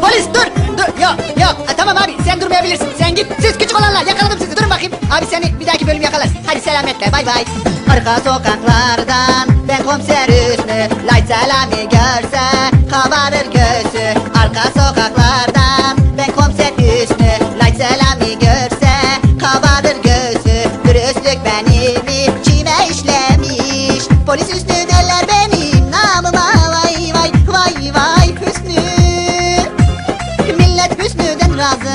Polis dur. Dur. Yok yok. Ha, tamam abi sen durmayabilirsin. Sen git. Siz küçük olanlar yakaladım sizi. Durun bakayım. Abi seni bir dahaki bölüm yakalarız. Hadi selametle. Bay bay. Arka sokaklardan ben komiser Hüsnü. Light Selami görse kabarır göğsü. Arka sokaklardan ben komiser Hüsnü. Light Selami görse kabarır göğsü. Dürüstlük benim içime işlemiş. Polis Hüsnü derler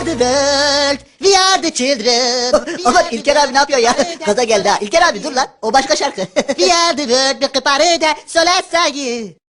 Are the world, we are the children. Aman İlker abi ne yapıyor ya? Gaza geldi ha. İlker abi dur lan. O başka şarkı. we are the world, bir kıparı da sola saygı.